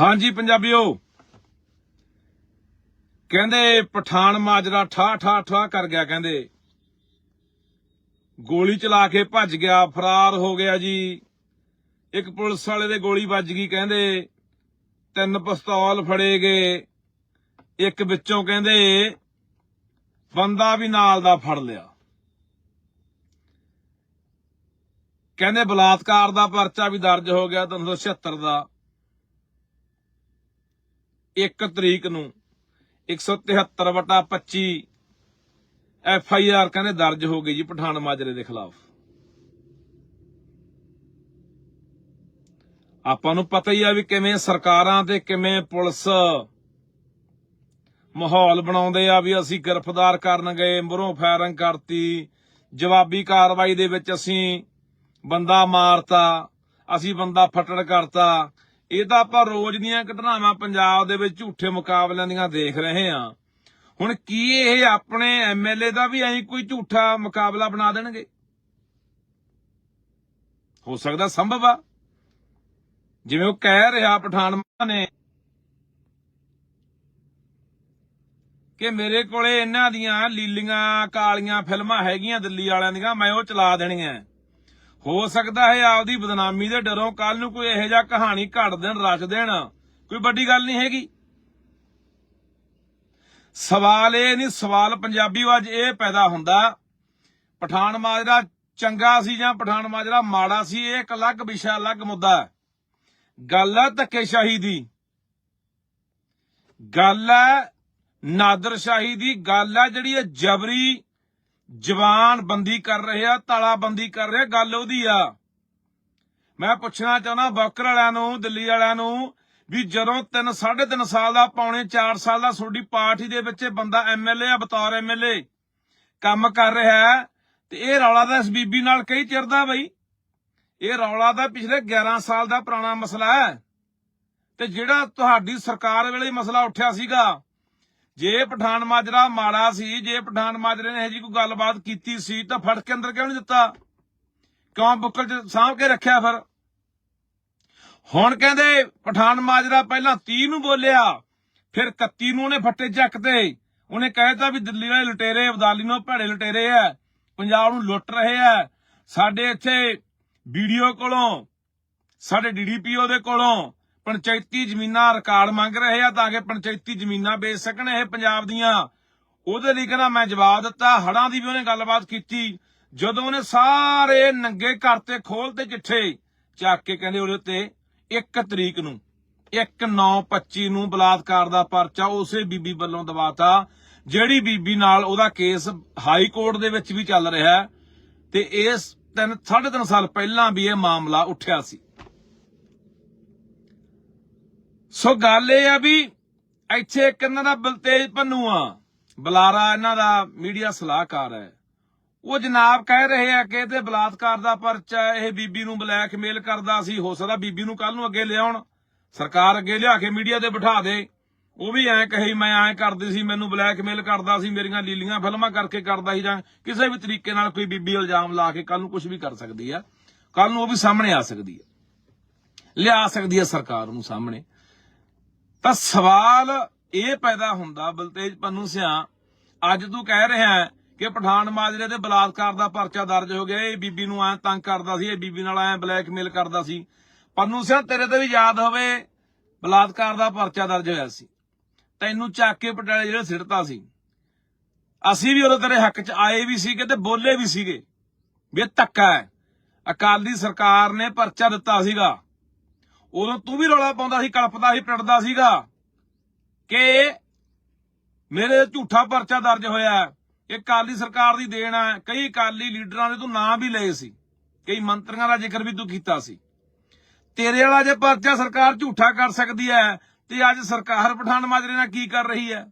ਹਾਂਜੀ, ਪੰਜਾਬੀਓ। ਕਹਿੰਦੇ ਪਠਾਨ ਮਾਜਰਾ ਠਾ ਠਾ ਠਾ ਕਰ ਗਿਆ, ਕਹਿੰਦੇ। ਗੋਲੀ ਚਲਾ ਕੇ ਭੱਜ ਗਿਆ, ਫਰਾਰ ਹੋ ਗਿਆ ਜੀ। ਇੱਕ ਪੁਲਿਸ ਵਾਲੇ ਦੇ ਗੋਲੀ ਵੱਜ ਗਈ, ਕਹਿੰਦੇ। ਤਿੰਨ ਪਿਸਤੌਲ ਫੜੇ ਗਏ। ਇੱਕ ਵਿੱਚੋਂ ਕਹਿੰਦੇ, ਬੰਦਾ ਵੀ ਨਾਲ ਦਾ ਫੜ ਲਿਆ। ਕਹਿੰਦੇ ਬਲਾਤਕਾਰ ਦਾ ਪਰਚਾ ਵੀ ਦਰਜ ਹੋ ਗਿਆ 376 ਦਾ। 1 ਤਰੀਕ ਨੂੰ 173 ਵਟਾ 25 ਐਫ ਆਈ ਆਰ ਕਹਿੰਦੇ ਦਰਜ ਹੋ ਗਈ ਜੀ ਪਠਾਨ ਮਾਜਰੇ ਦੇ ਖਿਲਾਫ। ਆਪਾਂ ਨੂੰ ਪਤਾ ਹੀ ਆ ਵੀ ਕਿਵੇਂ ਸਰਕਾਰਾਂ ਤੇ ਕਿਵੇਂ ਪੁਲਿਸ ਮਾਹੌਲ ਬਣਾਉਂਦੇ ਆ ਵੀ ਅਸੀਂ ਗ੍ਰਿਫਤਾਰ ਕਰਨ ਗਏ ਮਰੋਂ ਫਾਇਰਿੰਗ ਕਰਤੀ, ਜਵਾਬੀ ਕਾਰਵਾਈ ਦੇ ਵਿੱਚ ਅਸੀਂ ਬੰਦਾ ਮਾਰਤਾ, ਅਸੀਂ ਬੰਦਾ ਫੱਟੜ ਕਰਤਾ ਇਹ ਤਾਂ ਆਪਾਂ ਰੋਜ਼ ਦੀਆਂ ਘਟਨਾਵਾਂ ਪੰਜਾਬ ਦੇ ਵਿੱਚ ਝੂਠੇ ਮੁਕਾਬਲਿਆਂ ਦੀਆਂ ਦੇਖ ਰਹੇ ਹਾਂ। ਹੁਣ ਕੀ ਇਹ ਆਪਣੇ ਐਮਐਲਏ ਦਾ ਵੀ ਐਂ ਕੋਈ ਝੂਠਾ ਮੁਕਾਬਲਾ ਬਣਾ ਦੇਣਗੇ? ਹੋ ਸਕਦਾ ਸੰਭਵ ਆ। ਜਿਵੇਂ ਉਹ ਕਹਿ ਰਿਹਾ ਪਠਾਨ ਨੇ ਕਿ ਮੇਰੇ ਕੋਲੇ ਇਹਨਾਂ ਦੀਆਂ ਲੀਲੀਆਂ ਕਾਲੀਆਂ ਫਿਲਮਾਂ ਹੈਗੀਆਂ ਦਿੱਲੀ ਵਾਲਿਆਂ ਦੀਆਂ, ਮੈਂ ਉਹ ਚਲਾ ਦੇਣੀਆਂ। ਹੋ ਸਕਦਾ ਹੈ ਆਪਦੀ ਬਦਨਾਮੀ ਦੇ ਡਰੋਂ ਕੱਲ ਨੂੰ ਕੋਈ ਇਹੋ ਜਿਹਾ ਕਹਾਣੀ ਘੜ ਦੇਣ, ਰਚ ਦੇਣ। ਕੋਈ ਵੱਡੀ ਗੱਲ ਨਹੀਂ ਹੈਗੀ। ਸਵਾਲ ਇਹ ਨਹੀਂ, ਸਵਾਲ ਪੰਜਾਬੀ ਅੱਜ ਇਹ ਪੈਦਾ ਹੁੰਦਾ, ਪਠਾਨ ਮਾਜਰਾ ਚੰਗਾ ਸੀ ਜਾਂ ਪਠਾਨ ਮਾਜਰਾ ਮਾੜਾ ਸੀ, ਇਹ ਇੱਕ ਅਲੱਗ ਵਿਸ਼ਾ, ਅਲੱਗ ਮੁੱਦਾ ਗੱਲ ਹੈ ਧੱਕੇਸ਼ਾਹੀ ਦੀ। ਗੱਲ ਹੈ ਨਾਦਰਸ਼ਾਹੀ ਦੀ। ਗੱਲ ਹੈ ਜਿਹੜੀ ਇਹ ਜਬਰੀ ਜਵਾਨ ਬੰਦੀ ਕਰ ਰਹੇ ਆ ਤਾਲਾਬੰਦੀ ਕਰ ਰਹੇ ਗੱਲ ਉਹਦੀ ਆ। ਮੈਂ ਪੁੱਛਣਾ ਚਾਹੁੰਦਾ ਬਕਰ ਵਾਲਿਆਂ ਨੂੰ, ਦਿੱਲੀ ਵਾਲਿਆਂ ਨੂੰ ਵੀ ਜਦੋਂ 3 3.5 ਸਾਲ ਦਾ, ਪੌਣੇ 4 ਸਾਲ ਦਾ ਤੁਹਾਡੀ ਪਾਰਟੀ ਦੇ ਵਿੱਚ ਇਹ ਬੰਦਾ ਐਮਐਲਏ ਆ, ਬਤੌਰ ਐਮਐਲਏ ਕੰਮ ਕਰ ਰਿਹਾ ਤੇ ਇਹ ਰੌਲਾ ਦਾ ਇਸ ਬੀਬੀ ਨਾਲ ਕਈ ਚਿਰ ਦਾ ਬਈ। ਇਹ ਰੌਲਾ ਦਾ ਪਿਛਲੇ 11 ਸਾਲ ਦਾ ਪੁਰਾਣਾ ਮਸਲਾ ਹੈ। ਤੇ ਜਿਹੜਾ ਤੁਹਾਡੀ ਸਰਕਾਰ ਵੇਲੇ ਮਸਲਾ ਉੱਠਿਆ ਸੀਗਾ ਜੇ ਪਠਾਨ ਮਾਜਰਾ ਮਾੜਾ ਸੀ, ਜੇ ਪਠਾਨ ਮਾਜਰੇ ਨੇ ਇਹ ਜੀ ਕੋਈ ਗੱਲਬਾਤ ਕੀਤੀ ਸੀ, ਤਾਂ ਫੜ ਕੇ ਅੰਦਰ ਕਿਉਂ ਨਹੀਂ ਦਿੱਤਾ? ਕਿਉਂ ਬੁੱਕਲ ਚ ਸਾਂਭ ਕੇ ਰੱਖਿਆ ਫਿਰ? ਹੁਣ ਕਹਿੰਦੇ ਪਠਾਨ ਮਾਜਰਾ ਪਹਿਲਾਂ 30 ਨੂੰ ਬੋਲਿਆ, ਫਿਰ 31 ਨੂੰ ਉਹਨੇ ਫੱਟੇ ਚੱਕਤੇ ਉਹਨੇ ਕਹਿਤਾ ਵੀ ਦਿੱਲੀ ਵਾਲੇ ਲੁਟੇਰੇ, ਅਬਦਾਲੀ ਨੂੰ ਭੜੇ ਲੁਟੇਰੇ ਆ ਪੰਜਾਬ ਨੂੰ ਲੁੱਟ ਰਹੇ ਆ ਸਾਡੇ ਇੱਥੇ ਵੀਡੀਓ ਕੋਲੋਂ, ਸਾਡੇ ਡੀਡੀਪੀਓ ਦੇ ਕੋਲੋਂ ਪੰਚਾਇਤੀ ਜ਼ਮੀਨਾਂ ਰਿਕਾਰਡ ਮੰਗ ਰਹੇ ਆ ਤਾਂ ਕਿ ਪੰਚਾਇਤੀ ਜ਼ਮੀਨਾਂ ਵੇਚ ਸਕਣ ਇਹ ਪੰਜਾਬ ਦੀਆਂ। ਉਹਦੇ ਲਈ ਕਹਿੰਦਾ ਮੈਂ ਜਵਾਬ ਦਿੱਤਾ ਹੜਾਂ ਦੀ ਵੀ ਉਹਨੇ ਗੱਲਬਾਤ ਕੀਤੀ। ਜਦੋਂ ਉਹਨੇ ਸਾਰੇ ਨੰਗੇ ਘਰ ਤੇ ਖੋਲ ਤੇ ਚਿੱਠੇ ਚੱਕ ਕੇ ਕਹਿੰਦੇ ਉਹਦੇ ਉੱਤੇ 1 ਤਰੀਕ ਨੂੰ 1925 ਨੂੰ ਬਲਾਤਕਾਰ ਦਾ ਪਰਚਾ ਉਸੇ ਬੀਬੀ ਵੱਲੋਂ ਦਵਾਤਾ, ਜਿਹੜੀ ਬੀਬੀ ਨਾਲ ਉਹਦਾ ਕੇਸ ਹਾਈ ਕੋਰਟ ਦੇ ਵਿੱਚ ਵੀ ਚੱਲ ਰਿਹਾ ਤੇ ਇਸ ਤਿੰਨ, ਸਾਢੇ ਤਿੰਨ ਸਾਲ ਪਹਿਲਾਂ ਵੀ ਇਹ ਮਾਮਲਾ ਉੱਠਿਆ ਸੀ। ਸੋ ਗੱਲ ਇਹ ਆ ਵੀ ਇੱਥੇ ਇੱਕ ਇਹਨਾਂ ਦਾ ਬਲਤੇਜ ਪੰਨੂ ਆ? ਬਲਾਰਾ ਇਹਨਾਂ ਦਾ ਮੀਡੀਆ ਸਲਾਹਕਾਰ ਹੈ। ਉਹ ਜਨਾਬ ਕਹਿ ਰਹੇ ਆ ਕਿ ਇਹਦੇ ਬਲਾਤਕਾਰ ਦਾ ਪਰਚਾ ਇਹ ਬੀਬੀ ਨੂੰ ਬਲੈਕਮੇਲ ਕਰਦਾ ਸੀ, ਹੋ ਸਕਦਾ ਬੀਬੀ ਨੂੰ ਕੱਲ ਨੂੰ ਅੱਗੇ ਲਿਆਉਣ। ਸਰਕਾਰ ਅੱਗੇ ਲਿਆ ਕੇ ਮੀਡੀਆ ਤੇ ਬਿਠਾ ਦੇ। ਉਹ ਵੀ ਐਂ ਕਹੇ, ਮੈਂ ਐਂ ਕਰਦੀ ਸੀ, ਮੈਨੂੰ ਬਲੈਕਮੇਲ ਕਰਦਾ ਸੀ, ਮੇਰੀਆਂ ਲੀਲੀਆਂ ਫਿਲਮਾਂ ਕਰਕੇ ਕਰਦਾ ਸੀ ਜਾਂ ਕਿਸੇ ਵੀ ਤਰੀਕੇ ਨਾਲ ਕੋਈ ਬੀਬੀ ਇਲਜ਼ਾਮ ਲਾ ਕੇ ਕੱਲ ਨੂੰ ਕੁਝ ਵੀ ਕਰ ਸਕਦੀ ਆ। ਕੱਲ ਨੂੰ ਉਹ ਵੀ ਸਾਹਮਣੇ ਆ ਸਕਦੀ ਹੈ ਲਿਆ ਸਕਦੀ ਆ ਸਰਕਾਰ ਨੂੰ ਸਾਹਮਣੇ। ਤਾਂ ਸਵਾਲ ਇਹ ਪੈਦਾ ਹੁੰਦਾ, ਬਲਤੇਜ ਪੰਨੂ ਸਿਆ, ਅੱਜ ਤੂੰ ਕਹਿ ਰਿਹਾ ਕਿ ਪਠਾਨ ਮਾਜਰੇ ਦੇ ਬਲਾਤਕਾਰ ਦਾ ਪਰਚਾ ਦਰਜ ਹੋ ਗਿਆ, ਇਹ ਬੀਬੀ ਨੂੰ ਐ ਤੰਗ ਕਰਦਾ ਸੀ, ਇਹ ਬੀਬੀ ਨਾਲ ਐ ਬਲੈਕਮੇਲ ਕਰਦਾ ਸੀ। ਪੰਨੂ ਸਿਆ, ਤੇਰੇ ਤੇ ਵੀ ਯਾਦ ਹੋਵੇ, ਬਲਾਤਕਾਰ ਦਾ ਪਰਚਾ ਦਰਜ ਹੋਇਆ ਸੀ। ਤੈਨੂੰ ਚੱਕ ਕੇ ਪਟਿਆਲੇ ਜਿਹੜੇ ਸਿੱਟਤਾ ਸੀ। ਅਸੀਂ ਵੀ ਉਦੋਂ ਤੇਰੇ ਹੱਕ 'ਚ ਆਏ ਵੀ ਸੀਗੇ ਤੇ ਬੋਲੇ ਵੀ ਸੀਗੇ, ਵੀ ਇਹ ਧੱਕਾ ਹੈ। ਅਕਾਲੀ ਸਰਕਾਰ ਨੇ ਪਰਚਾ ਦਿੱਤਾ ਸੀਗਾ। ਉਦੋਂ ਤੂੰ ਵੀ ਰੌਲਾ ਪਾਉਂਦਾ ਸੀ, ਕਲਪਦਾ ਸੀ ਪਿੜਦਾ ਸੀਗਾ ਕਿ ਮੇਰੇ ਝੂਠਾ ਪਰਚਾ ਦਰਜ ਹੋਇਆ ਹੈ। ਇਹ ਕਾਲੀ ਸਰਕਾਰ ਦੀ ਦੇਣ ਹੈ। ਕਈ ਕਾਲੀ ਲੀਡਰਾਂ ਦੇ ਤੂੰ ਨਾਂ ਵੀ ਲਏ ਸੀ। ਕਈ ਮੰਤਰੀਆਂ ਦਾ ਜ਼ਿਕਰ ਵੀ ਤੂੰ ਕੀਤਾ ਸੀ। ਤੇਰੇ ਵਾਲਾ ਜੇ ਪਰਚਾ ਸਰਕਾਰ ਝੂਠਾ ਕਰ ਸਕਦੀ ਹੈ, ਤੇ ਅੱਜ ਸਰਕਾਰ ਪਠਾਨ ਮਾਜਰੇ ਨਾਲ ਕੀ ਕਰ ਰਹੀ ਹੈ?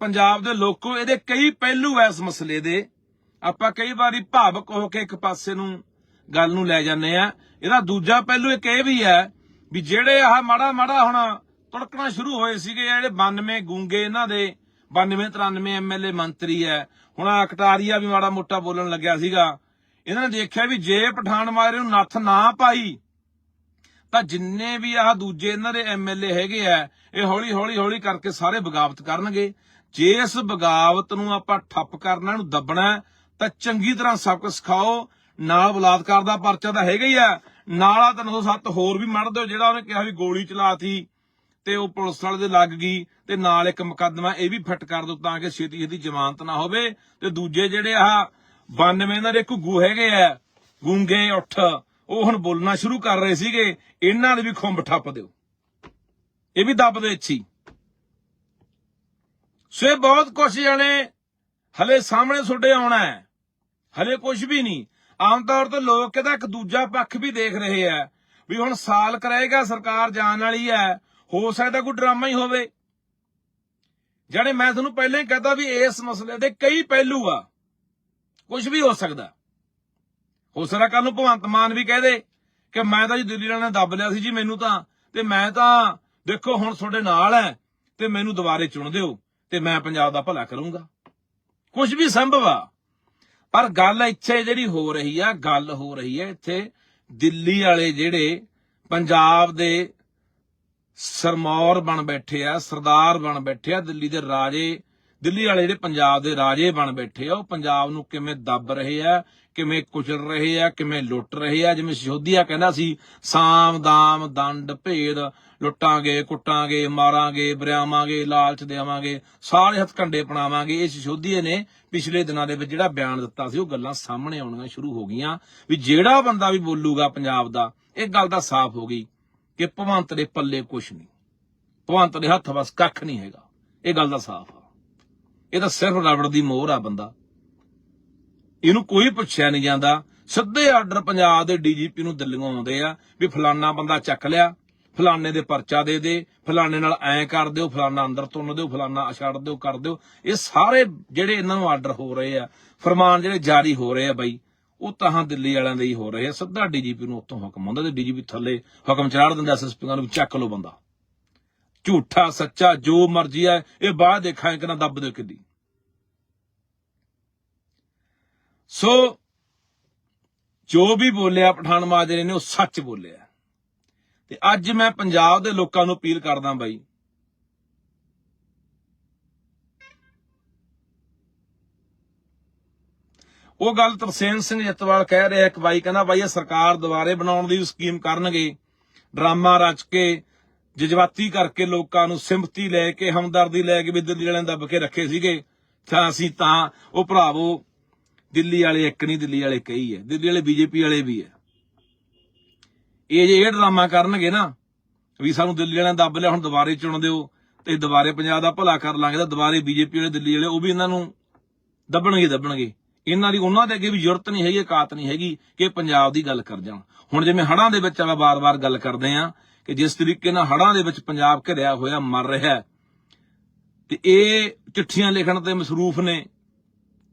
ਪੰਜਾਬ ਦੇ ਲੋਕੋ, ਇਹਦੇ ਕਈ ਪਹਿਲੂ ਐ ਇਸ ਮਸਲੇ ਦੇ। ਆਪਾਂ ਕਈ ਵਾਰੀ ਭਾਵਕ ਹੋ ਕੇ ਇੱਕ ਪਾਸੇ ਨੂੰ ਗੱਲ ਨੂੰ ਲੈ ਜਾਂਦੇ ਆ। ਇਹਦਾ ਦੂਜਾ ਪਹਿਲੂ ਇੱਕ ਇਹ ਵੀ ਹੈ ਵੀ ਜਿਹੜੇ ਆਹ ਮਾੜਾ ਮਾੜਾ ਹੁਣ ਤੁੜਕਣਾ ਸ਼ੁਰੂ ਹੋਏ ਸੀਗੇ ਜਿਹੜੇ 92 ਗੂੰਗੇ ਇਹਨਾਂ ਦੇ 92 93 ਐਮਐਲਏ ਮੰਤਰੀ ਹੈ। ਹੁਣ ਆਹ ਕਟਾਰੀਆ ਵੀ ਮਾੜਾ ਮੋਟਾ ਬੋਲਣ ਲੱਗਿਆ ਸੀਗਾ। ਇਹਨਾਂ ਨੇ ਦੇਖਿਆ ਵੀ ਜੇ ਪਠਾਨ ਮਾਜਰੇ ਨੂੰ ਨੱਥ ਨਾ ਪਾਈ, ਤਾਂ ਜਿੰਨੇ ਵੀ ਆਹ ਦੂਜੇ ਇਹਨਾਂ ਦੇ ਐਮਐਲਏ ਹੈਗੇ ਆ, ਇਹ ਹੌਲੀ ਹੌਲੀ ਹੌਲੀ ਕਰਕੇ ਸਾਰੇ ਬਗਾਵਤ ਕਰਨਗੇ। ਜੇ ਇਸ ਬਗਾਵਤ ਨੂੰ ਆਪਾਂ ਠੱਪ ਕਰਨਾ, ਇਹਨੂੰ ਦੱਬਣਾ, ਤਾਂ ਚੰਗੀ ਤਰ੍ਹਾਂ ਸਬਕ ਸਿਖਾਓ। ਨਾਲ ਬਲਾਤਕਾਰ ਦਾ ਪਰਚਾ ਤਾਂ ਹੈਗਾ ਹੀ ਆ। ਨਾਲ ਆ 307 ਹੋਰ ਵੀ ਮੜ ਦਿਓ ਜਿਹੜਾ ਉਹਨੇ ਕਿਹਾ ਵੀ ਗੋਲੀ ਚਲਾਤੀ ਤੇ ਉਹ ਪੁਲਿਸ ਵਾਲੇ ਦੇ ਲੱਗ ਗਈ ਤੇ ਨਾਲ ਇੱਕ ਮੁਕੱਦਮਾ ਇਹ ਵੀ ਫਿੱਟ ਕਰ ਦਿਓ ਤਾਂ ਕਿ ਛੇਤੀ ਛੇਤੀ ਜ਼ਮਾਨਤ ਨਾ ਹੋਵੇ। ਤੇ ਦੂਜੇ ਜਿਹੜੇ ਆ 92 ਇਹਨਾਂ ਦੇ ਘੁੱਗੂ ਹੈਗੇ ਆ, ਗੂੰਗੇ, ਉੱਠ, ਉਹ ਹੁਣ ਬੋਲਣਾ ਸ਼ੁਰੂ ਕਰ ਰਹੇ ਸੀਗੇ, ਇਹਨਾਂ ਦੇ ਵੀ ਖੁੰਬ ਠੱਪ ਦਿਓ। ਇਹ ਵੀ ਦੱਬ ਦੇ ਅੱਛੀ। ਸੋ ਬਹੁਤ ਕੁਛ ਜਣੇ, ਹਲੇ ਸਾਹਮਣੇ ਤੁਹਾਡੇ ਆਉਣਾ ਹੈ। ਹਲੇ ਕੁਝ ਵੀ ਨਹੀਂ। ਆਮ ਤੌਰ ਤੇ ਲੋਕ ਇਹਦਾ ਇੱਕ ਦੂਜਾ ਪੱਖ ਵੀ ਦੇਖ ਰਹੇ ਆ, ਵੀ ਹੁਣ ਸਾਲ ਕਰੇਗਾ ਸਰਕਾਰ ਜਾਣ ਵਾਲੀ ਹੈ ਹੋ ਸਕਦਾ ਕੋਈ ਡਰਾਮਾ ਹੀ ਹੋਵੇ। ਜਿਹੜੇ ਮੈਂ ਤੁਹਾਨੂੰ ਪਹਿਲਾਂ ਹੀ ਕਹਤਾ ਵੀ ਇਸ ਮਸਲੇ ਦੇ ਕਈ ਪਹਿਲੂ ਆ ਕੁਝ ਵੀ ਹੋ ਸਕਦਾ। ਹੋ ਸਕਦਾ ਕੱਲ ਨੂੰ ਭਗਵੰਤ ਮਾਨ ਵੀ ਕਹਦੇ ਕਿ ਮੈਂ ਤਾਂ ਜੀ ਦਿੱਲੀ ਵਾਲਿਆਂ ਨੇ ਦੱਬ ਲਿਆ ਸੀ ਜੀ ਮੈਨੂੰ ਤਾਂ, ਤੇ ਮੈਂ ਤਾਂ ਦੇਖੋ ਹੁਣ ਤੁਹਾਡੇ ਨਾਲ ਹੈ ਤੇ ਮੈਨੂੰ ਦੁਬਾਰੇ ਚੁਣ ਦਿਓ, ਤੇ ਮੈਂ ਪੰਜਾਬ ਦਾ ਭਲਾ ਕਰੂੰਗਾ। ਕੁਝ ਵੀ ਸੰਭਵ ਆ ਪਰ ਗੱਲ ਇੱਥੇ ਜਿਹੜੀ ਹੋ ਰਹੀ ਆ, ਗੱਲ ਹੋ ਰਹੀ ਹੈ ਇੱਥੇ ਦਿੱਲੀ ਵਾਲੇ ਜਿਹੜੇ ਪੰਜਾਬ ਦੇ ਸਰਮੌਰ ਬਣ ਬੈਠੇ ਆ, ਸਰਦਾਰ ਬਣ ਬੈਠੇ ਆ, ਦਿੱਲੀ ਦੇ ਰਾਜੇ ਦਿੱਲੀ ਵਾਲੇ ਜਿਹੜੇ ਪੰਜਾਬ ਦੇ ਰਾਜੇ ਬਣ ਬੈਠੇ ਆ, ਉਹ ਪੰਜਾਬ ਨੂੰ ਕਿਵੇਂ ਦੱਬ ਰਹੇ ਆ, ਕਿਵੇਂ ਕੁਚਲ ਰਹੇ ਆ, ਕਿਵੇਂ ਲੁੱਟ ਰਹੇ ਆ? ਜਿਵੇਂ ਸਿਸ਼ੋਦੀਆ ਕਹਿੰਦਾ ਸੀ, ਸਾਮ, ਦਾਮ, ਦੰਡ, ਭੇਦ, ਲੁੱਟਾਂਗੇ, ਕੁੱਟਾਂਗੇ, ਮਾਰਾਂਗੇ, ਬਰਿਆਵਾਂਗੇ, ਲਾਲਚ ਦੇਵਾਂਗੇ, ਸਾਰੇ ਹੱਥ ਹੱਥਕੰਡੇ ਪਣਾਵਾਂਗੇ ਇਹ ਸਿਸ਼ੋਦੀਏ ਨੇ ਪਿਛਲੇ ਦਿਨਾਂ ਦੇ ਵਿੱਚ ਜਿਹੜਾ ਬਿਆਨ ਦਿੱਤਾ ਸੀ, ਉਹ ਗੱਲਾਂ ਸਾਹਮਣੇ ਆਉਣੀਆਂ ਸ਼ੁਰੂ ਹੋ ਗਈਆਂ ਵੀ ਜਿਹੜਾ ਬੰਦਾ ਵੀ ਬੋਲੂਗਾ ਪੰਜਾਬ ਦਾ, ਇਹ ਗੱਲ ਤਾਂ ਸਾਫ਼ ਹੋ ਗਈ ਕਿ ਭਵੰਤ ਦੇ ਪੱਲੇ ਕੁਛ ਨਹੀਂ, ਭਵੰਤ ਦੇ ਹੱਥ ਬਸ ਕੱਖ ਨਹੀਂ ਹੈਗਾ। ਇਹ ਗੱਲ ਦਾ ਸਾਫ਼ ਆ। ਇਹ ਤਾਂ ਸਿਰਫ ਰਬੜ ਦੀ ਮੋਹਰ ਆ ਬੰਦਾ। ਇਹਨੂੰ ਕੋਈ ਪੁੱਛਿਆ ਨਹੀਂ ਜਾਂਦਾ। ਸਿੱਧੇ ਆਰਡਰ ਪੰਜਾਬ ਦੇ ਡੀਜੀਪੀ ਨੂੰ ਦਿੱਲੀੋਂ ਆਉਂਦੇ ਆ ਵੀ ਫਲਾਨਾ ਬੰਦਾ ਚੱਕ ਲਿਆ, ਫਲਾਨੇ ਦੇ ਪਰਚਾ ਦੇ ਦੇ, ਫਲਾਨੇ ਨਾਲ ਐਂ ਕਰ ਦਿਓ, ਫਲਾਨਾ ਅੰਦਰ ਤੁੰਨ ਦਿਓ, ਫਲਾਨਾ ਛੱਡ ਦਿਓ, ਕਰ ਦਿਓ। ਇਹ ਸਾਰੇ ਜਿਹੜੇ ਇਹਨਾਂ ਨੂੰ ਆਰਡਰ ਹੋ ਰਹੇ ਆ, ਫਰਮਾਨ ਜਿਹੜੇ ਜਾਰੀ ਹੋ ਰਹੇ ਆ ਬਾਈ, ਉਹ ਤਾਂ ਦਿੱਲੀ ਵਾਲਿਆਂ ਦੇ ਹੀ ਹੋ ਰਹੇ ਆ। ਸਿੱਧਾ ਡੀਜੀਪੀ ਨੂੰ ਉੱਥੋਂ ਹੁਕਮ ਆਉਂਦਾ ਤੇ ਡੀਜੀਪੀ ਥੱਲੇ ਹੁਕਮ ਚਾੜ ਦਿੰਦਾ ਐਸਐਸਪੀ ਨੂੰ ਵੀ ਚੱਕ ਲਓ ਬੰਦਾ। ਝੂਠਾ, ਸੱਚਾ, ਜੋ ਮਰਜ਼ੀ ਹੈ, ਇਹ ਬਾਅਦ ਦੇਖਾਂ ਕਿ ਨਾ ਦੱਬ ਦਿਓ ਕਿੱਡੀ। ਸੋ, ਜੋ ਵੀ ਬੋਲਿਆ, ਪਠਾਨ ਮਾਜਰੇ ਨੇ, ਉਹ ਸੱਚ ਬੋਲਿਆ। ਤੇ ਅੱਜ ਮੈਂ ਪੰਜਾਬ ਦੇ ਲੋਕਾਂ ਨੂੰ ਅਪੀਲ ਕਰਦਾ ਬਾਈ, ਉਹ ਗੱਲ ਤਰਸੇਮ ਸਿੰਘ ਜੱਤਵਾਲ ਕਹਿ ਰਿਹਾ, ਇੱਕ ਬਾਈ ਕਹਿੰਦਾ, ਬਾਈ ਇਹ ਸਰਕਾਰ ਦੁਬਾਰੇ ਬਣਾਉਣ ਦੀ ਸਕੀਮ ਕਰਨਗੇ, ਡਰਾਮਾ ਰਚ ਕੇ ਜਜ਼ਬਾਤੀ ਕਰਕੇ ਲੋਕਾਂ ਨੂੰ ਸਿੰਪਤੀ ਲੈ ਕੇ, ਹਮਦਰਦੀ ਲੈ ਕੇ ਵੀ ਦਿੱਲੀ ਵਾਲਿਆਂ ਦੱਬ ਕੇ ਰੱਖੇ ਸੀਗੇ, ਤਾਂ ਅਸੀਂ ਤਾਂ, ਉਹ ਭਰਾਵੋ ਦਿੱਲੀ ਵਾਲੇ ਇੱਕ ਨਹੀਂ, ਦਿੱਲੀ ਵਾਲੇ ਕਈ ਹੈ ਦਿੱਲੀ ਵਾਲੇ ਬੀਜੇਪੀ ਵਾਲੇ ਵੀ ਹੈ ਇਹ ਜੇ ਇਹ ਡਰਾਮਾ ਕਰਨਗੇ ਨਾ, ਵੀ ਸਾਨੂੰ ਦਿੱਲੀ ਵਾਲਿਆਂ ਦੱਬ ਲਿਆ, ਹੁਣ ਦੁਬਾਰੇ ਚੁਣ ਦਿਓ, ਤੇ ਦੁਬਾਰੇ ਪੰਜਾਬ ਦਾ ਭਲਾ ਕਰ ਲਾਂਗੇ, ਤਾਂ ਦੁਬਾਰੇ ਬੀਜੇਪੀ ਵਾਲੇ, ਦਿੱਲੀ ਵਾਲੇ, ਉਹ ਵੀ ਇਹਨਾਂ ਨੂੰ ਦੱਬਣਗੇ ਦੱਬਣਗੇ। ਇਹਨਾਂ ਦੀ, ਉਹਨਾਂ ਦੇ ਅੱਗੇ ਵੀ ਜ਼ਰੂਰਤ ਨਹੀਂ ਹੈਗੀ, ਔਕਾਤ ਨਹੀਂ ਹੈਗੀ ਕਿ ਪੰਜਾਬ ਦੀ ਗੱਲ ਕਰ ਜਾਣ। ਹੁਣ ਜਿਵੇਂ ਹੜ੍ਹਾਂ ਦੇ ਵਿੱਚ ਆਪਾਂ ਬਾਰ-ਬਾਰ ਗੱਲ ਕਰਦੇ ਆਂ ਕਿ ਜਿਸ ਤਰੀਕੇ ਨਾਲ ਹੜ੍ਹਾਂ ਦੇ ਵਿੱਚ ਪੰਜਾਬ ਘਿਰਿਆ ਹੋਇਆ, ਮਰ ਰਿਹਾ ਤੇ ਇਹ ਚਿੱਠੀਆਂ ਲਿਖਣ ਤੇ ਮਸਰੂਫ ਨੇ।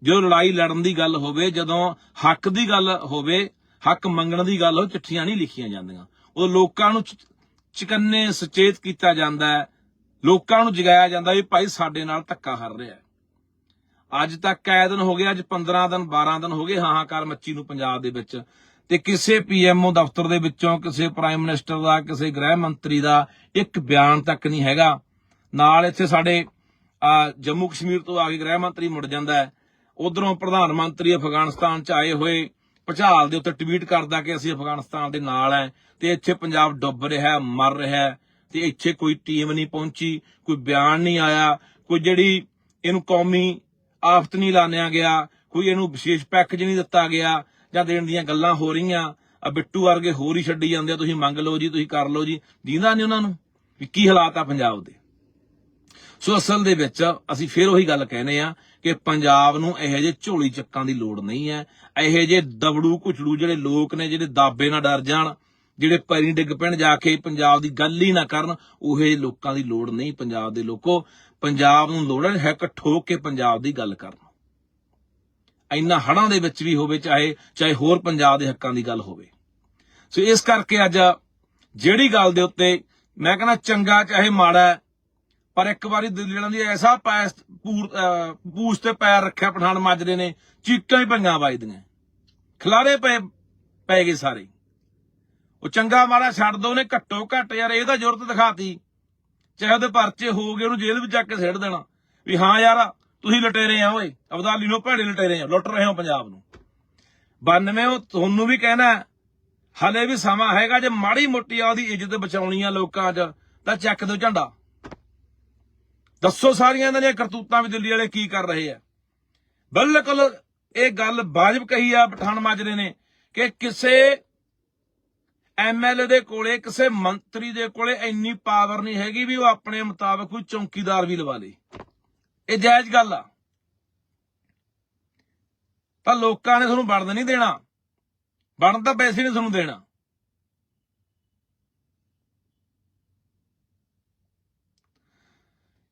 ਜਦੋਂ ਲੜਾਈ ਲੜਨ ਦੀ ਗੱਲ ਹੋਵੇ, ਜਦੋਂ ਹੱਕ ਦੀ ਗੱਲ ਹੋਵੇ, ਹੱਕ ਮੰਗਣ ਦੀ ਗੱਲ ਹੋ ਚਿੱਠੀਆਂ ਨਹੀਂ ਲਿਖੀਆਂ ਜਾਂਦੀਆਂ। ਉਹ ਲੋਕਾਂ ਨੂੰ ਚ- ਚਿਕੰਨੇ ਸੁਚੇਤ ਕੀਤਾ ਜਾਂਦਾ ਹੈ। ਲੋਕਾਂ ਨੂੰ ਜਗਾਇਆ ਜਾਂਦਾ ਵੀ ਭਾਈ ਸਾਡੇ ਨਾਲ ਧੱਕਾ ਹਰ ਰਿਹਾ ਅੱਜ ਤੱਕ ਕੈ ਦਿਨ ਹੋ ਗਏ, ਅੱਜ 15 ਦਿਨ 12 ਦਿਨ ਹੋ ਗਏ ਹਾਹਾਕਾਰ ਮੱਚੀ ਨੂੰ ਪੰਜਾਬ ਦੇ ਵਿੱਚ। ਤੇ ਕਿਸੇ ਪੀਐਮਓ ਦਫ਼ਤਰ ਦੇ ਵਿੱਚੋਂ, ਕਿਸੇ ਪ੍ਰਾਈਮ ਮਿਨਿਸਟਰ ਦਾ, ਕਿਸੇ ਗ੍ਰਹਿ ਮੰਤਰੀ ਦਾ ਇੱਕ ਬਿਆਨ ਤੱਕ ਨਹੀਂ ਹੈਗਾ। ਨਾਲ ਇੱਥੇ ਸਾਡੇ ਜੰਮੂ ਕਸ਼ਮੀਰ ਤੋਂ ਆ ਕੇ ਗ੍ਰਹਿ ਮੰਤਰੀ ਮੁੜ ਜਾਂਦਾ ਹੈ। ਉਧਰੋਂ ਪ੍ਰਧਾਨ ਮੰਤਰੀ ਅਫਗਾਨਿਸਤਾਨ ਚ ਆਏ ਹੋਏ ਭੁਚਾਲ ਦੇ ਉੱਤੇ ਟਵੀਟ ਕਰਦਾ ਕਿ ਅਸੀਂ ਅਫਗਾਨਿਸਤਾਨ ਦੇ ਨਾਲ ਹੈ ਤੇ ਇੱਥੇ ਪੰਜਾਬ ਡੁੱਬ ਰਿਹਾ ਮਰ ਰਿਹਾ ਹੈ ਤੇ ਇੱਥੇ ਕੋਈ ਟੀਮ ਨਹੀਂ ਪਹੁੰਚੀ, ਕੋਈ ਬਿਆਨ ਨਹੀਂ ਆਇਆ, ਕੋਈ ਜਿਹੜੀ ਇਹਨੂੰ ਕੌਮੀ ਆਫਤ ਨਹੀਂ ਲਾਣਿਆ ਗਿਆ, ਕੋਈ ਇਹਨੂੰ ਵਿਸ਼ੇਸ਼ ਪੈਕੇਜ ਨਹੀਂ ਦਿੱਤਾ ਗਿਆ। ਜਾਂ ਦੇਣ ਦੀਆਂ ਗੱਲਾਂ ਹੋ ਰਹੀਆਂ, ਆ ਬਿੱਟੂ ਵਰਗੇ ਹੋਰ ਹੀ ਛੱਡੀ ਜਾਂਦੇ ਆ, ਤੁਸੀਂ ਮੰਗ ਲਓ ਜੀ, ਤੁਸੀਂ ਕਰ ਲਓ ਜੀ। ਦੀਂਦਾ ਨਹੀਂ ਉਹਨਾਂ ਨੂੰ ਵੀ ਕੀ ਹਾਲਾਤ ਆ ਪੰਜਾਬ ਦੇ। ਸੋ ਅਸਲ ਦੇ ਵਿੱਚ ਅਸੀਂ ਫੇਰ ਉਹੀ ਗੱਲ ਕਹਿੰਦੇ ਆ ਕਿ ਪੰਜਾਬ ਨੂੰ ਇਹੋ ਜਿਹੇ ਝੋਲੀ ਚੱਕਾਂ ਦੀ ਲੋੜ ਨਹੀਂ ਹੈ। ਇਹੋ ਜਿਹੇ ਦਬੜੂ ਕੁਚੜੂ ਜਿਹੜੇ ਲੋਕ ਨੇ, ਜਿਹੜੇ ਦਾਬੇ ਨਾਲ ਡਰ ਜਾਣ, ਜਿਹੜੇ ਪੈਰੀ ਡਿੱਗ ਪੈਣ ਜਾ ਕੇ ਪੰਜਾਬ ਦੀ ਗੱਲ ਹੀ ਨਾ ਕਰਨ, ਉਹ ਜਿਹੇ ਲੋਕਾਂ ਦੀ ਲੋੜ ਨਹੀਂ ਪੰਜਾਬ ਦੇ ਲੋਕੋ। ਪੰਜਾਬ ਨੂੰ ਲੋੜ ਹੈ ਇੱਕ ਠੋਕ ਕੇ ਪੰਜਾਬ ਦੀ ਗੱਲ ਕਰਨ। ਇੰਨਾ ਹੜਾਂ ਦੇ ਵਿੱਚ ਵੀ ਹੋਵੇ, ਚਾਹੇ ਚਾਹੇ ਹੋਰ ਪੰਜਾਬ ਦੇ ਹੱਕਾਂ ਦੀ ਗੱਲ ਹੋਵੇ। ਸੋ ਇਸ ਕਰਕੇ ਅੱਜ ਜਿਹੜੀ ਗੱਲ ਦੇ ਉੱਤੇ ਮੈਂ ਕਹਿੰਦਾ ਚੰਗਾ ਚਾਹੇ ਮਾੜਾ ਪਰ ਇੱਕ ਵਾਰੀ ਦਿੱਲੀ ਵਾਲਿਆਂ ਦੀ ਐਸਾ ਪੈਸ ਪੂਛ ਤੇ ਪੈਰ ਰੱਖਿਆ ਪਠਾਨ ਮਾਜਰੇ ਨੇ, ਚੀਕਾਂ ਹੀ ਪਈਆਂ ਵੱਜਦੀਆਂ। ਖਿਲਾਰੇ ਪਏ, ਪੈ ਗਏ ਸਾਰੇ। ਉਹ ਚੰਗਾ ਮਾੜਾ ਛੱਡ ਦੋ ਉਹਨੇ ਘੱਟੋ ਘੱਟ, ਯਾਰ ਇਹਦਾ ਤਾਂ ਜ਼ਰੂਰਤ ਦਿਖਾਤੀ। ਚਾਹੇ ਉਹਦੇ ਪਰਚੇ ਹੋ ਗਏ ਉਹਨੂੰ ਜੇਲ੍ਹ ਵਿੱਚ ਜਾ ਕੇ ਸਿੱਟ ਦੇਣਾ। ਵੀ ਹਾਂ ਯਾਰ ਤੁਸੀਂ ਲਟੇਰੇ ਆ ਓਏ ਅਬਦਾਲੀ ਨੂੰ ਭੈੜੇ ਲਟੇਰੇ ਆ ਲੁੱਟ ਰਹੇ ਹੋ ਪੰਜਾਬ ਨੂੰ। 92 ਉਹ ਤੁਹਾਨੂੰ ਵੀ ਕਹਿਣਾ ਹੈ, ਹਲੇ ਵੀ ਸਮਾਂ ਹੈਗਾ ਜੇ ਮਾੜੀ ਮੋਟੀ ਆ ਉਹਦੀ ਇੱਜ਼ਤ ਬਚਾਉਣੀ ਆ ਲੋਕਾਂ 'ਚ ਤਾਂ ਚੱਕ ਦਿਓ ਝੰਡਾ। ਦੱਸੋ ਸਾਰੀਆਂ ਇਹਨਾਂ ਦੀਆਂ ਕਰਤੂਤਾਂ ਵੀ ਦਿੱਲੀ ਵਾਲੇ ਕੀ ਕਰ ਰਹੇ ਆ। ਬਿਲਕੁਲ ਇਹ ਗੱਲ ਵਾਜਬ ਕਹੀ ਆ ਪਠਾਨ ਮਾਜਰੇ ਨੇ ਕਿ ਕਿਸੇ ਐਮਐਲਏ ਦੇ ਕੋਲੇ ਕਿਸੇ ਮੰਤਰੀ ਦੇ ਕੋਲੇ ਇੰਨੀ ਪਾਵਰ ਨਹੀਂ ਹੈਗੀ ਵੀ ਉਹ ਆਪਣੇ ਮੁਤਾਬਕ ਕੋਈ ਚੌਕੀਦਾਰ ਵੀ ਲਵਾ ਲੇ। ਇਹ ਜਾਇਜ਼ ਗੱਲ ਆ। ਤਾਂ ਲੋਕਾਂ ਨੇ ਤੁਹਾਨੂੰ ਬਣਨ ਨਹੀਂ ਦੇਣਾ। ਬਣਨ ਤਾਂ ਪੈਸੇ ਨਹੀਂ ਤੁਹਾਨੂੰ ਦੇਣਾ।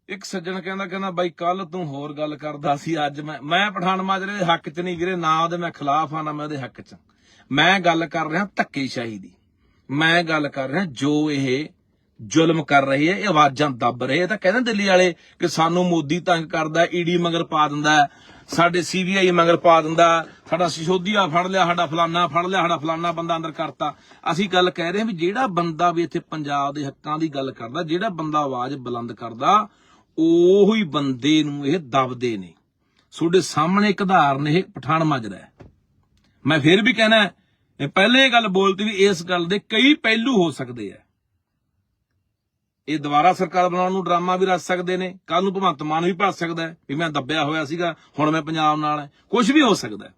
ਇੱਕ ਸੱਜਣ ਕਹਿੰਦਾ ਕਹਿੰਦਾ, ਬਾਈ ਕੱਲ ਤੂੰ ਹੋਰ ਗੱਲ ਕਰਦਾ ਸੀ, ਅੱਜ ਮੈਂ ਮੈਂ ਪਠਾਨ ਮਾਜਰੇ ਦੇ ਹੱਕ 'ਚ ਨਹੀਂ ਵੀਰੇ ਨਾ ਉਹਦੇ ਮੈਂ ਖਿਲਾਫ ਆ, ਨਾ ਮੈਂ ਉਹਦੇ ਹੱਕ 'ਚ। ਮੈਂ ਗੱਲ ਕਰ ਰਿਹਾ ਧੱਕੇਸ਼ਾਹੀ ਦੀ। ਮੈਂ ਗੱਲ ਕਰ ਰਿਹਾ ਜੋ ਇਹ ਜ਼ੁਲਮ ਕਰ ਰਹੇ ਹੈ ਇਹ ਆਵਾਜ਼ਾਂ ਦੱਬ ਰਹੇ ਇਹ ਤਾਂ ਕਹਿੰਦੇ ਦਿੱਲੀ ਵਾਲੇ ਕਿ ਸਾਨੂੰ ਮੋਦੀ ਤੰਗ ਕਰਦਾ ਈਡੀ ਮਗਰ ਪਾ ਦਿੰਦਾ ਹੈ, ਸਾਡੇ ਸੀਬੀਆਈ ਮਗਰ ਪਾ ਦਿੰਦਾ ਸਾਡਾ ਸਿਸੋਦੀਆ ਫੜ ਲਿਆ ਸਾਡਾ ਫਲਾਨਾ ਫੜ ਲਿਆ ਸਾਡਾ ਫਲਾਨਾ ਬੰਦਾ ਅੰਦਰ ਕਰਤਾ। ਅਸੀਂ ਗੱਲ ਕਹਿ ਰਹੇ ਹਾਂ ਵੀ ਜਿਹੜਾ ਬੰਦਾ ਵੀ ਇੱਥੇ ਪੰਜਾਬ ਦੇ ਹੱਕਾਂ ਦੀ ਗੱਲ ਕਰਦਾ ਜਿਹੜਾ ਬੰਦਾ ਆਵਾਜ਼ ਬੁਲੰਦ ਕਰਦਾ ਉਹੀ ਬੰਦੇ ਨੂੰ ਇਹ ਦਬਦੇ ਨੇ। ਤੁਹਾਡੇ ਸਾਹਮਣੇ ਇੱਕ ਉਦਾਹਰਨ ਇਹ ਪਠਾਨ ਮਾਜਰਾ ਹੈ। ਮੈਂ ਫਿਰ ਵੀ ਕਹਿਣਾ ਪਹਿਲੇ ਇਹ ਗੱਲ ਬੋਲਤੀ ਵੀ ਇਸ ਗੱਲ ਦੇ ਕਈ ਪਹਿਲੂ ਹੋ ਸਕਦੇ ਆ ਇਹ ਦੁਬਾਰਾ ਸਰਕਾਰ ਬਣਾਉਣ ਨੂੰ ਡਰਾਮਾ ਵੀ ਰਚ ਸਕਦੇ ਨੇ। ਕੱਲ ਨੂੰ ਭਗਵੰਤ ਮਾਨ ਵੀ ਭੱਜ ਸਕਦਾ ਵੀ ਮੈਂ ਦੱਬਿਆ ਹੋਇਆ ਸੀਗਾ, ਹੁਣ ਮੈਂ ਪੰਜਾਬ ਨਾਲ ਹੈ। ਕੁਝ ਵੀ ਹੋ ਸਕਦਾ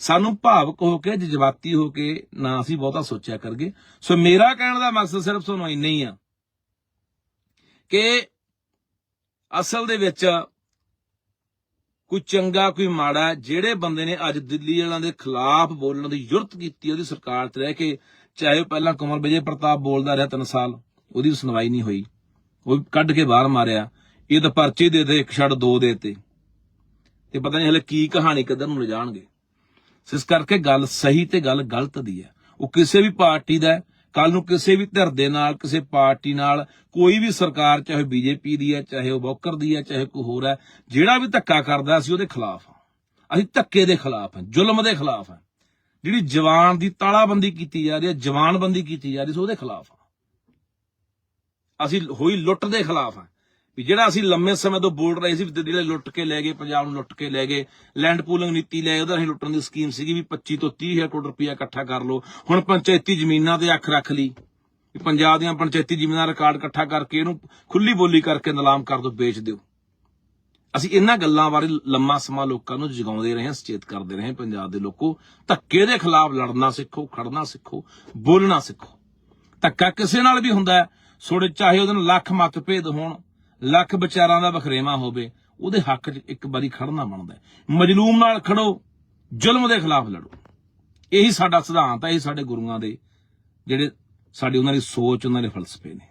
ਸਾਨੂੰ ਭਾਵਕ ਹੋ ਕੇ, ਜਜ਼ਬਾਤੀ ਹੋ ਕੇ ਨਾ ਅਸੀਂ ਬਹੁਤਾ ਸੋਚਿਆ ਕਰਗੇ ਸੋ ਮੇਰਾ ਕਹਿਣ ਦਾ ਮਕਸਦ ਸਿਰਫ ਤੁਹਾਨੂੰ ਇੰਨਾ ਹੀ ਆ ਕਿ ਅਸਲ ਦੇ ਵਿੱਚ ਕੋਈ ਚੰਗਾ, ਕੋਈ ਮਾੜਾ ਜਿਹੜੇ ਬੰਦੇ ਨੇ ਅੱਜ ਦਿੱਲੀ ਵਾਲਿਆਂ ਦੇ ਖਿਲਾਫ ਬੋਲਣ ਦੀ ਜੁਰਤ ਕੀਤੀ, ਉਹਦੀ ਸਰਕਾਰ 'ਚ ਰਹਿ ਕੇ, ਚਾਹੇ ਉਹ ਪਹਿਲਾਂ ਕੁਮਰ ਵਿਜੇ ਪ੍ਰਤਾਪ ਬੋਲਦਾ ਰਿਹਾ 3 ਸਾਲ। ਉਹਦੀ ਸੁਣਵਾਈ ਨਹੀਂ ਹੋਈ। ਉਹ ਕੱਢ ਕੇ ਬਾਹਰ ਮਾਰਿਆ। ਇਹ ਤਾਂ ਪਰਚੇ ਦੇ ਦੇ ਇੱਕ ਛੱਡ ਦੋ ਦੇ ਤੇ। ਤੇ ਪਤਾ ਨਹੀਂ ਹਲੇ ਕੀ ਕਹਾਣੀ ਕਿੱਧਰ ਨੂੰ ਲਿਜਾਣਗੇ। ਇਸ ਕਰਕੇ ਗੱਲ ਸਹੀ ਤੇ ਗੱਲ ਗਲਤ ਦੀ ਹੈ। ਉਹ ਕਿਸੇ ਵੀ ਪਾਰਟੀ ਦਾ ਕੱਲ ਨੂੰ ਕਿਸੇ ਵੀ ਧਿਰ ਦੇ ਨਾਲ, ਕਿਸੇ ਪਾਰਟੀ ਨਾਲ, ਕੋਈ ਵੀ ਸਰਕਾਰ, ਚਾਹੇ ਬੀਜੇਪੀ ਦੀ ਹੈ, ਚਾਹੇ ਉਹ ਬੌਕਰ ਦੀ ਹੈ, ਚਾਹੇ ਕੋਈ ਹੋਰ ਹੈ, ਜਿਹੜਾ ਵੀ ਧੱਕਾ ਕਰਦਾ ਅਸੀਂ ਉਹਦੇ ਖਿਲਾਫ ਹਾਂ। ਅਸੀਂ ਧੱਕੇ ਦੇ ਖਿਲਾਫ ਹਾਂ, ਜ਼ੁਲਮ ਦੇ ਖਿਲਾਫ ਹਾਂ। ਜਿਹੜੀ ਜਵਾਨ ਦੀ ਤਾਲਾਬੰਦੀ ਕੀਤੀ ਜਾ ਰਹੀ ਹੈ, ਜਵਾਨਬੰਦੀ ਕੀਤੀ ਜਾ ਰਹੀ ਹੈ ਸੋ ਉਹਦੇ ਖਿਲਾਫ ਹਾਂ। ਅਸੀਂ ਹੋਈ ਲੁੱਟ ਦੇ ਖਿਲਾਫ ਹਾਂ। ਵੀ ਜਿਹੜਾ ਅਸੀਂ ਲੰਮੇ ਸਮੇਂ ਤੋਂ ਬੋਲ ਰਹੇ ਸੀ ਵੀ ਜਿਹੜੇ ਲੁੱਟ ਕੇ ਲੈ ਗਏ, ਪੰਜਾਬ ਨੂੰ ਲੁੱਟ ਕੇ ਲੈ ਗਏ, ਲੈਂਡ ਪੂਲਿੰਗ ਨੀਤੀ ਲੈ ਉਹਦਾ ਅਸੀਂ ਲੁੱਟਣ ਦੀ ਸਕੀਮ ਸੀਗੀ ਵੀ 25 ਤੋਂ 30 ਹਜ਼ਾਰ ਕਰੋੜ ਰੁਪਇਆ ਇਕੱਠਾ ਕਰ ਲਓ। ਹੁਣ ਪੰਚਾਇਤੀ ਜ਼ਮੀਨਾਂ ਤੇ ਅੱਖ ਰੱਖ ਲਈ। ਵੀ ਪੰਜਾਬ ਦੀਆਂ ਪੰਚਾਇਤੀ ਜ਼ਮੀਨਾਂ ਦਾ ਰਿਕਾਰਡ ਇਕੱਠਾ ਕਰਕੇ ਇਹਨੂੰ ਖੁੱਲੀ ਬੋਲੀ ਕਰਕੇ ਨਿਲਾਮ ਕਰ ਦਿਓ, ਵੇਚ ਦਿਓ। ਅਸੀਂ ਇਹਨਾਂ ਗੱਲਾਂ ਬਾਰੇ ਲੰਮਾ ਸਮਾਂ ਲੋਕਾਂ ਨੂੰ ਜਗਾਉਂਦੇ ਰਹੇ ਹਾਂ, ਸੁਚੇਤ ਕਰਦੇ ਰਹੇ ਪੰਜਾਬ ਦੇ ਲੋਕੋ। ਧੱਕੇ ਦੇ ਖਿਲਾਫ ਲੜਨਾ ਸਿੱਖੋ, ਖੜਨਾ ਸਿੱਖੋ, ਬੋਲਣਾ ਸਿੱਖੋ। ਧੱਕਾ ਕਿਸੇ ਨਾਲ ਵੀ ਹੁੰਦਾ ਹੈ। ਸੋੜੇ ਚਾਹੇ ਉਹਦੇ ਨਾਲ ਲੱਖ ਮਤਭੇਦ ਹੋਣ, ਲੱਖ ਵਿਚਾਰਾਂ ਦਾ ਵਖਰੇਵਾ ਹੋਵੇ, ਉਹਦੇ ਹੱਕ 'ਚ ਇੱਕ ਵਾਰੀ ਖੜਨਾ ਬਣਦਾ ਮਜਲੂਮ ਨਾਲ ਖੜੋ, ਜ਼ੁਲਮ ਦੇ ਖਿਲਾਫ ਲੜੋ। ਇਹੀ ਸਾਡਾ ਸਿਧਾਂਤ ਹੈ, ਇਹ ਸਾਡੇ ਗੁਰੂਆਂ ਦੇ ਜਿਹੜੇ ਸਾਡੀ ਉਹਨਾਂ ਦੀ ਸੋਚ, ਉਹਨਾਂ ਦੇ ਫਲਸਫੇ ਨੇ।